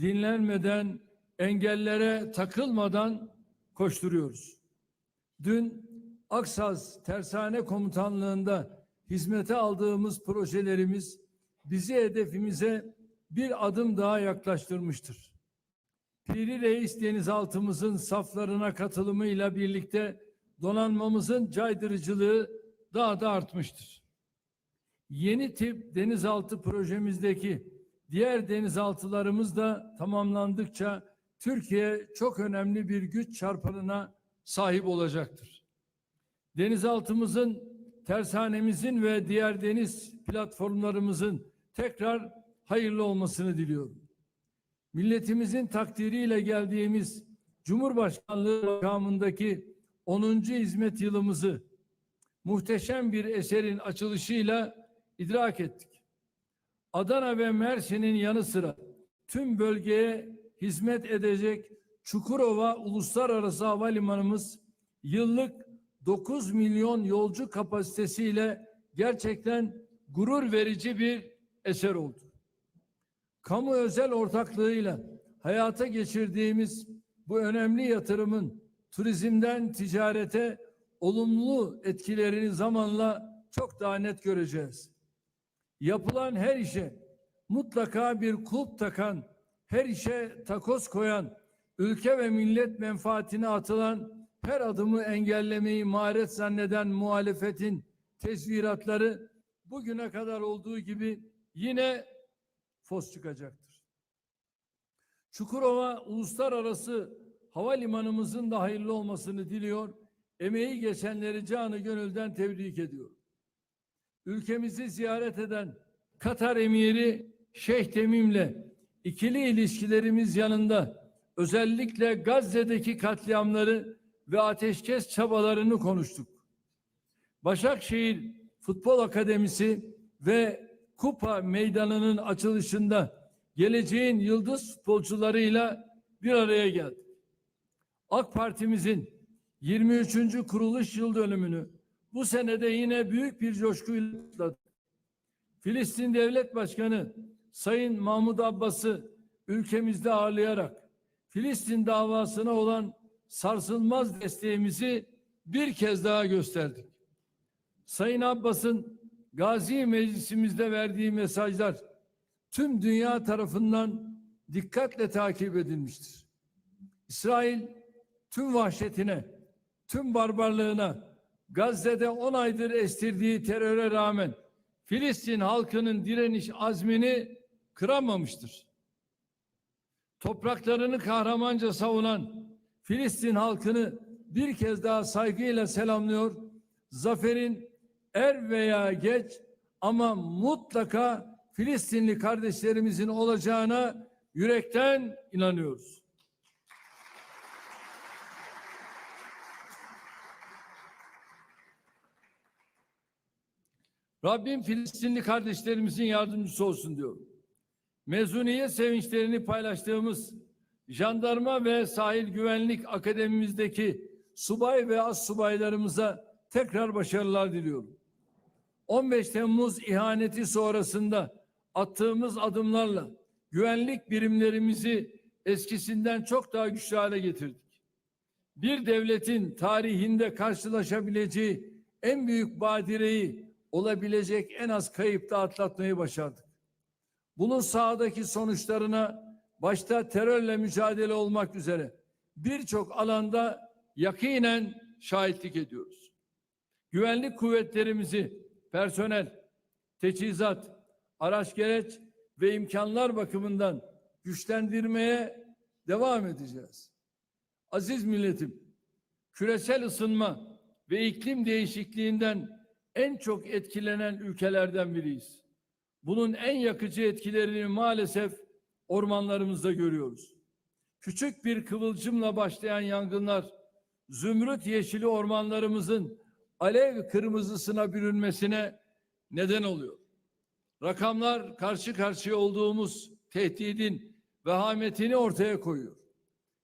dinlenmeden, engellere takılmadan koşturuyoruz. Dün Aksaz Tersane Komutanlığı'nda hizmete aldığımız projelerimiz bizi hedefimize bir adım daha yaklaştırmıştır. Piri Reis denizaltımızın saflarına katılımıyla birlikte donanmamızın caydırıcılığı daha da artmıştır. Yeni tip denizaltı projemizdeki diğer denizaltılarımız da tamamlandıkça Türkiye çok önemli bir güç çarpanına sahip olacaktır. Denizaltımızın, tersanemizin ve diğer deniz platformlarımızın tekrar hayırlı olmasını diliyorum. Milletimizin takdiriyle geldiğimiz Cumhurbaşkanlığı makamındaki 10. hizmet yılımızı muhteşem bir eserin açılışıyla idrak ettik. Adana ve Mersin'in yanı sıra tüm bölgeye hizmet edecek Çukurova Uluslararası Havalimanımız yıllık 9 milyon yolcu kapasitesiyle gerçekten gurur verici bir eser oldu. Kamu özel ortaklığıyla hayata geçirdiğimiz bu önemli yatırımın turizmden ticarete olumlu etkilerini zamanla çok daha net göreceğiz. Yapılan her işe mutlaka bir kulp takan, her işe takoz koyan, ülke ve millet menfaatine atılan her adımı engellemeyi maharet zanneden muhalefetin tezviratları bugüne kadar olduğu gibi yine fos çıkacaktır. Çukurova Uluslararası Havalimanımızın da hayırlı olmasını diliyor. Emeği geçenleri canı gönülden tebrik ediyorum. Ülkemizi ziyaret eden Katar Emiri Şeyh Temim'le ikili ilişkilerimiz yanında özellikle Gazze'deki katliamları ve ateşkes çabalarını konuştuk. Başakşehir Futbol Akademisi ve Kupa Meydanı'nın açılışında geleceğin yıldız futbolcularıyla bir araya geldik. AK Parti'mizin 23. kuruluş yıl dönümünü bu senede yine büyük bir coşkuyla kutladık. Filistin Devlet Başkanı Sayın Mahmud Abbas'ı ülkemizde ağırlayarak Filistin davasına olan sarsılmaz desteğimizi bir kez daha gösterdik. Sayın Abbas'ın Gazi Meclisimizde verdiği mesajlar tüm dünya tarafından dikkatle takip edilmiştir. İsrail tüm vahşetine, tüm barbarlığına, Gazze'de 10 aydır estirdiği teröre rağmen Filistin halkının direniş azmini kıramamıştır. Topraklarını kahramanca savunan Filistin halkını bir kez daha saygıyla selamlıyor. Zaferin er veya geç ama mutlaka Filistinli kardeşlerimizin olacağına yürekten inanıyoruz. Rabbim Filistinli kardeşlerimizin yardımcısı olsun diyorum. Mezuniyet sevinçlerini paylaştığımız Jandarma ve Sahil Güvenlik Akademimizdeki subay ve as subaylarımıza tekrar başarılar diliyorum. 15 Temmuz ihaneti sonrasında attığımız adımlarla güvenlik birimlerimizi eskisinden çok daha güçlü hale getirdik. Bir devletin tarihinde karşılaşabileceği en büyük badireyi olabilecek en az kayıpta atlatmayı başardık. Bunun sahadaki sonuçlarına başta terörle mücadele olmak üzere birçok alanda yakinen şahitlik ediyoruz. Güvenlik kuvvetlerimizi personel, teçhizat, araç gereç ve imkanlar bakımından güçlendirmeye devam edeceğiz. Aziz milletim, küresel ısınma ve iklim değişikliğinden en çok etkilenen ülkelerden biriyiz. Bunun en yakıcı etkilerini maalesef ormanlarımızda görüyoruz. Küçük bir kıvılcımla başlayan yangınlar zümrüt yeşili ormanlarımızın alev kırmızısına bürünmesine neden oluyor. Rakamlar karşı karşıya olduğumuz tehdidin vehametini ortaya koyuyor.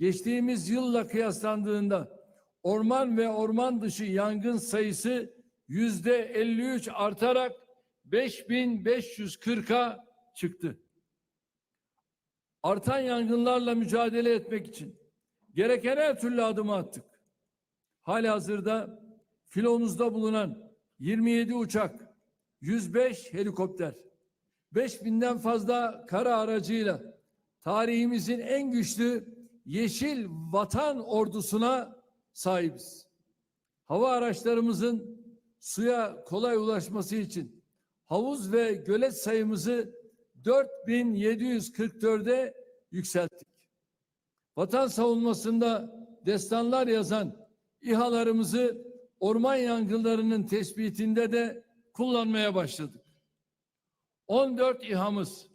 Geçtiğimiz yılla kıyaslandığında orman ve orman dışı yangın sayısı yüzde 53 artarak 5540'a çıktı. Artan yangınlarla mücadele etmek için gereken her türlü adımı attık. Halihazırda filomuzda bulunan 27 uçak, 105 helikopter, 5000'den fazla kara aracıyla tarihimizin en güçlü yeşil vatan ordusuna sahibiz. Hava araçlarımızın suya kolay ulaşması için havuz ve gölet sayımızı 4744'e yükselttik. Vatan savunmasında destanlar yazan İHA'larımızı orman yangınlarının tespitinde de kullanmaya başladık. 14 İHA'mız,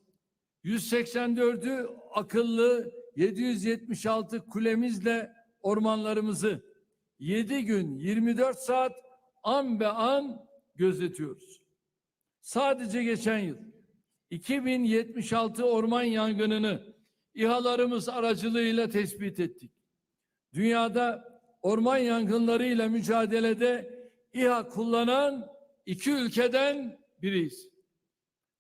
184'ü akıllı 776 kulemizle ormanlarımızı 7 gün 24 saat an be an gözetiyoruz. Sadece geçen yıl 2076 orman yangınını İHA'larımız aracılığıyla tespit ettik. Dünyada orman yangınlarıyla mücadelede İHA kullanan iki ülkeden biriyiz.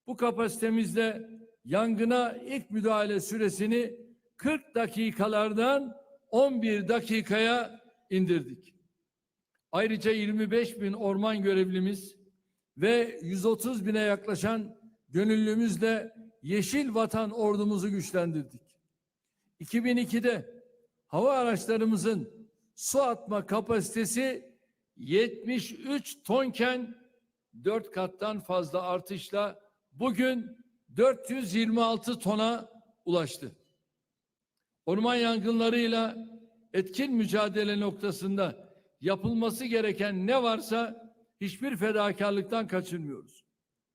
Bu kapasitemizle yangına ilk müdahale süresini 40 dakikalardan 11 dakikaya indirdik. Ayrıca 25 bin orman görevlimiz ve 130 bine yaklaşan gönüllümüzle Yeşil Vatan ordumuzu güçlendirdik. 2002'de hava araçlarımızın su atma kapasitesi 73 tonken 4 kattan fazla artışla bugün 426 tona ulaştı. Orman yangınlarıyla etkin mücadele noktasında yapılması gereken ne varsa hiçbir fedakarlıktan kaçınmıyoruz.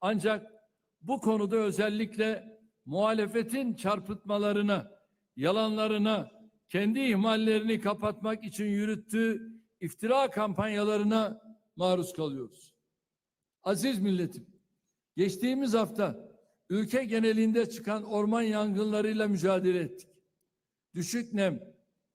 Ancak bu konuda özellikle muhalefetin çarpıtmalarına, yalanlarına, kendi ihmallerini kapatmak için yürüttüğü iftira kampanyalarına maruz kalıyoruz. Aziz milletim, geçtiğimiz hafta ülke genelinde çıkan orman yangınlarıyla mücadele ettik. Düşük nem,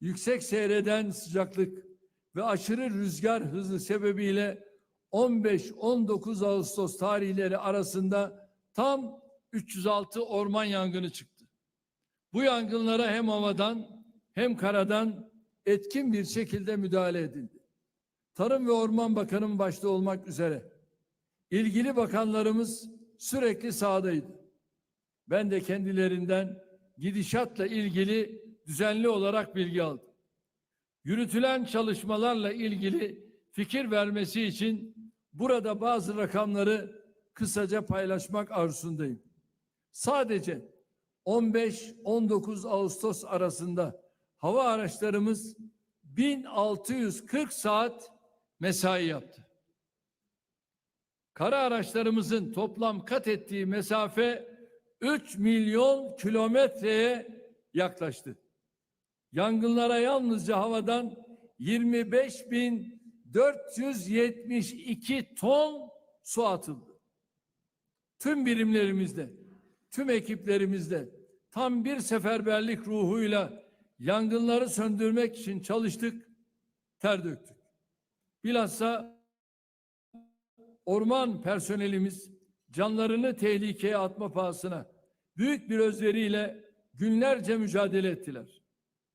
yüksek seyreden sıcaklık ve aşırı rüzgar hızı sebebiyle 15-19 Ağustos tarihleri arasında tam 306 orman yangını çıktı. Bu yangınlara hem havadan hem karadan etkin bir şekilde müdahale edildi. Tarım ve Orman Bakanım başta olmak üzere ilgili bakanlarımız sürekli sahadaydı. Ben de kendilerinden gidişatla ilgili düzenli olarak bilgi aldım. Yürütülen çalışmalarla ilgili fikir vermesi için burada bazı rakamları kısaca paylaşmak arzusundayım. Sadece 15-19 Ağustos arasında hava araçlarımız 1640 saat mesai yaptı. Kara araçlarımızın toplam kat ettiği mesafe 3 milyon kilometreye yaklaştı. Yangınlara yalnızca havadan 25.472 ton su atıldı. Tüm birimlerimizde, tüm ekiplerimizde tam bir seferberlik ruhuyla yangınları söndürmek için çalıştık, ter döktük. Bilhassa orman personelimiz canlarını tehlikeye atma pahasına büyük bir özveriyle günlerce mücadele ettiler.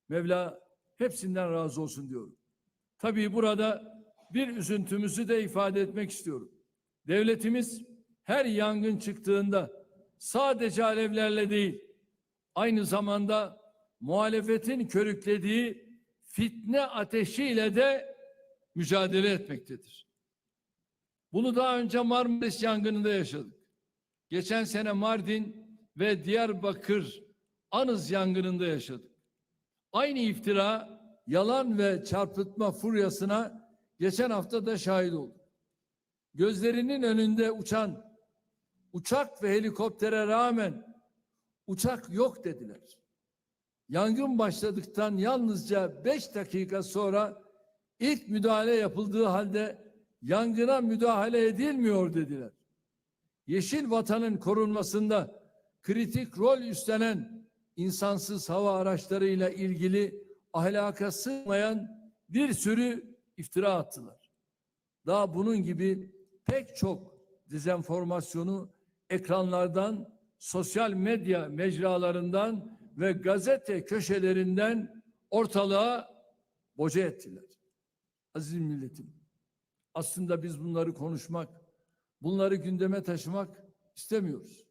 Mevla hepsinden razı olsun diyorum. Tabii burada bir üzüntümüzü de ifade etmek istiyorum. Devletimiz her yangın çıktığında sadece alevlerle değil, aynı zamanda muhalefetin körüklediği fitne ateşiyle de mücadele etmektedir. Bunu daha önce Marmaris yangınında yaşadık. Geçen sene Mardin ve Diyarbakır Anız yangınında yaşadık. Aynı iftira, yalan ve çarpıtma furyasına geçen hafta da şahit olduk. Gözlerinin önünde uçan uçak ve helikoptere rağmen uçak yok dediler. Yangın başladıktan yalnızca beş dakika sonra ilk müdahale yapıldığı halde yangına müdahale edilmiyor dediler. Yeşil vatanın korunmasında kritik rol üstlenen insansız hava araçlarıyla ilgili ahlaka sığmayan bir sürü iftira attılar. Daha bunun gibi pek çok dezenformasyonu ekranlardan, sosyal medya mecralarından ve gazete köşelerinden ortalığa boca ettiler. Aziz milletim, aslında biz bunları konuşmak, bunları gündeme taşımak istemiyoruz.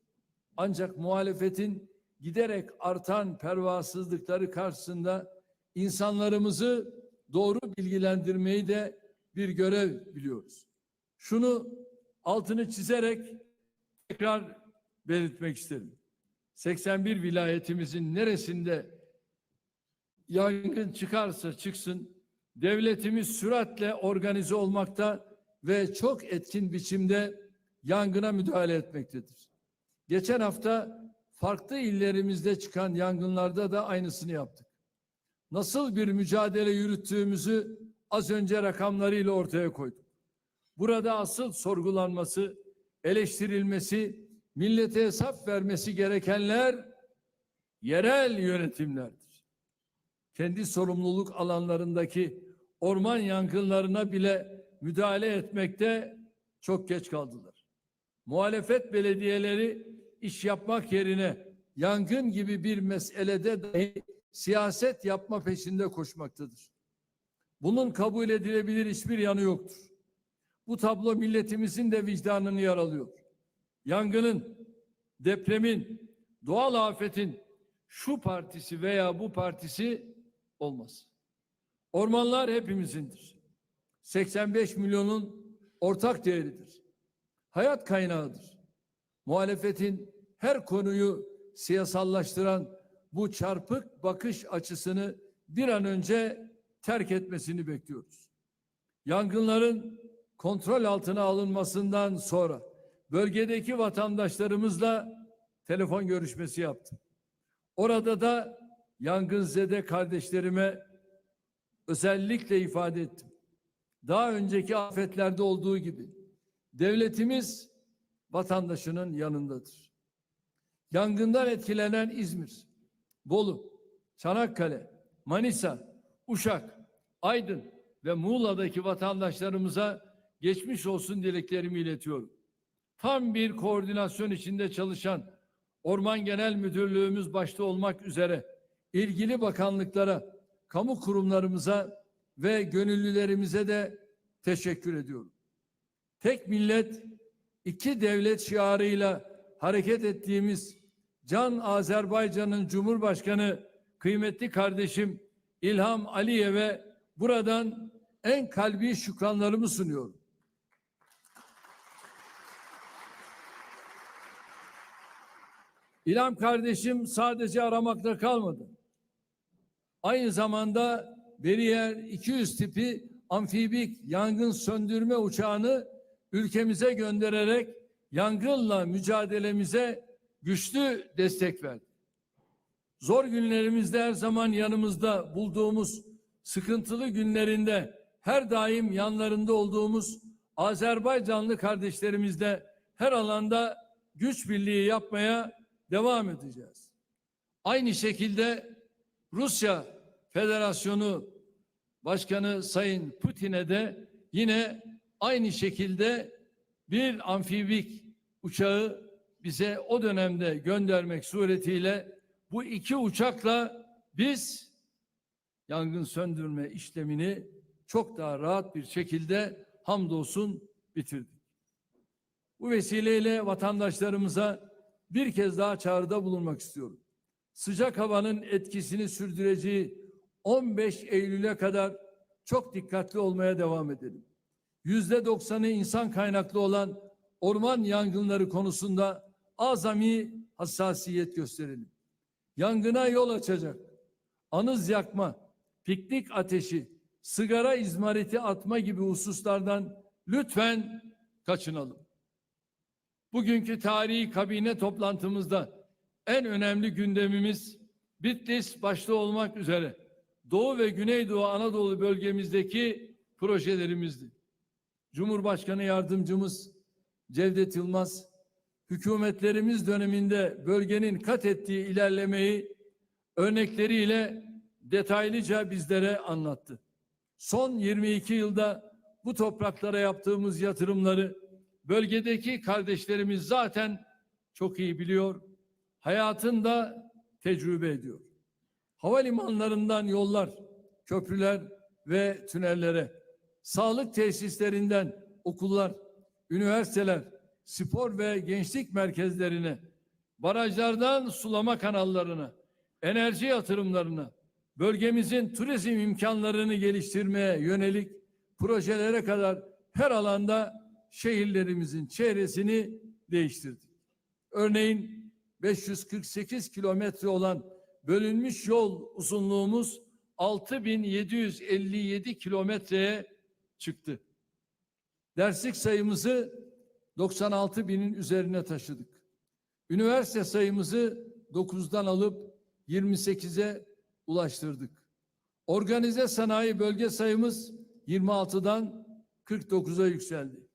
Ancak muhalefetin giderek artan pervasızlıkları karşısında insanlarımızı doğru bilgilendirmeyi de bir görev biliyoruz. Şunu altını çizerek tekrar belirtmek isterim. 81 vilayetimizin neresinde yangın çıkarsa çıksın devletimiz süratle organize olmakta ve çok etkin biçimde yangına müdahale etmektedir. Geçen hafta farklı illerimizde çıkan yangınlarda da aynısını yaptık. Nasıl bir mücadele yürüttüğümüzü az önce rakamlarıyla ortaya koyduk. Burada asıl sorgulanması, eleştirilmesi, millete hesap vermesi gerekenler yerel yönetimlerdir. Kendi sorumluluk alanlarındaki orman yangınlarına bile müdahale etmekte çok geç kaldılar. Muhalefet belediyeleri iş yapmak yerine yangın gibi bir meselede dahi siyaset yapma peşinde koşmaktadır. Bunun kabul edilebilir hiçbir yanı yoktur. Bu tablo milletimizin de vicdanını yaralıyor. Yangının, depremin, doğal afetin şu partisi veya bu partisi olmaz. Ormanlar hepimizindir. 85 milyonun ortak değeridir. Hayat kaynağıdır. Muhalefetin her konuyu siyasallaştıran bu çarpık bakış açısını bir an önce terk etmesini bekliyoruz. Yangınların kontrol altına alınmasından sonra bölgedeki vatandaşlarımızla telefon görüşmesi yaptım. Orada da yangınzede kardeşlerime özellikle ifade ettim. Daha önceki afetlerde olduğu gibi devletimiz vatandaşının yanındadır. Yangından etkilenen İzmir, Bolu, Çanakkale, Manisa, Uşak, Aydın ve Muğla'daki vatandaşlarımıza geçmiş olsun dileklerimi iletiyorum. Tam bir koordinasyon içinde çalışan Orman Genel Müdürlüğümüz başta olmak üzere ilgili bakanlıklara, kamu kurumlarımıza ve gönüllülerimize de teşekkür ediyorum. Tek millet, iki devlet şiarıyla hareket ettiğimiz Can Azerbaycan'ın Cumhurbaşkanı kıymetli kardeşim İlham Aliyev'e buradan en kalbi şükranlarımı sunuyorum. İlham kardeşim sadece aramakla kalmadı. Aynı zamanda Beriyer 200 tipi amfibik yangın söndürme uçağını ülkemize göndererek yangınla mücadelemize güçlü destek verdi. Zor günlerimizde her zaman yanımızda bulduğumuz sıkıntılı günlerinde her daim yanlarında olduğumuz Azerbaycanlı kardeşlerimizle her alanda güç birliği yapmaya devam edeceğiz. Aynı şekilde Rusya Federasyonu Başkanı Sayın Putin'e de yine aynı şekilde bir amfibik uçağı bize o dönemde göndermek suretiyle bu iki uçakla biz yangın söndürme işlemini çok daha rahat bir şekilde hamdolsun bitirdik. Bu vesileyle vatandaşlarımıza bir kez daha çağrıda bulunmak istiyorum. Sıcak havanın etkisini sürdüreceği 15 Eylül'e kadar çok dikkatli olmaya devam edelim. Yüzde doksanı insan kaynaklı olan orman yangınları konusunda azami hassasiyet gösterelim. Yangına yol açacak, anız yakma, piknik ateşi, sigara izmariti atma gibi hususlardan lütfen kaçınalım. Bugünkü tarihi kabine toplantımızda en önemli gündemimiz Bitlis başta olmak üzere Doğu ve Güneydoğu Anadolu bölgemizdeki projelerimizdi. Cumhurbaşkanı yardımcımız Cevdet Yılmaz, hükümetlerimiz döneminde bölgenin kat ettiği ilerlemeyi örnekleriyle detaylıca bizlere anlattı. Son 22 yılda bu topraklara yaptığımız yatırımları bölgedeki kardeşlerimiz zaten çok iyi biliyor. Hayatında tecrübe ediyor. Havalimanlarından yollar, köprüler ve tünellere, sağlık tesislerinden okullar, üniversiteler, spor ve gençlik merkezlerine, barajlardan sulama kanallarına, enerji yatırımlarına, bölgemizin turizm imkanlarını geliştirmeye yönelik projelere kadar her alanda şehirlerimizin çevresini değiştirdik. Örneğin 548 kilometre olan bölünmüş yol uzunluğumuz 6757 kilometreye çıktı. Derslik sayımızı 96 binin üzerine taşıdık. Üniversite sayımızı 9'dan alıp 28'e ulaştırdık. Organize sanayi bölge sayımız 26'dan 49'a yükseldi.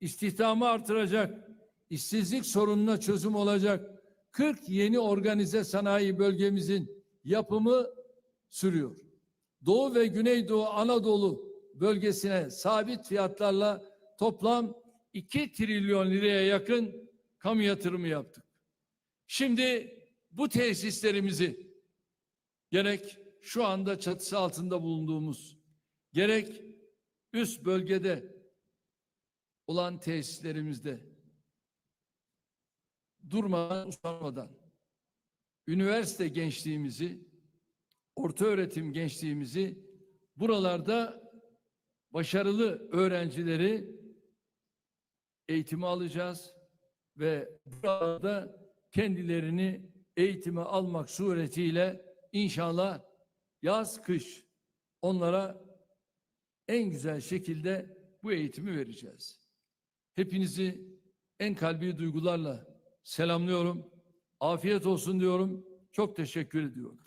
İstihdamı artıracak, işsizlik sorununa çözüm olacak 40 yeni organize sanayi bölgemizin yapımı sürüyor. Doğu ve Güneydoğu Anadolu bölgesine sabit fiyatlarla toplam 2 trilyon liraya yakın kamu yatırımı yaptık. Şimdi bu tesislerimizi gerek şu anda çatısı altında bulunduğumuz gerek üst bölgede olan tesislerimizde durmadan usanmadan üniversite gençliğimizi orta öğretim gençliğimizi buralarda başarılı öğrencileri eğitime alacağız ve burada kendilerini eğitime almak suretiyle inşallah yaz kış onlara en güzel şekilde bu eğitimi vereceğiz. Hepinizi en kalbi duygularla selamlıyorum. Afiyet olsun diyorum. Çok teşekkür ediyorum.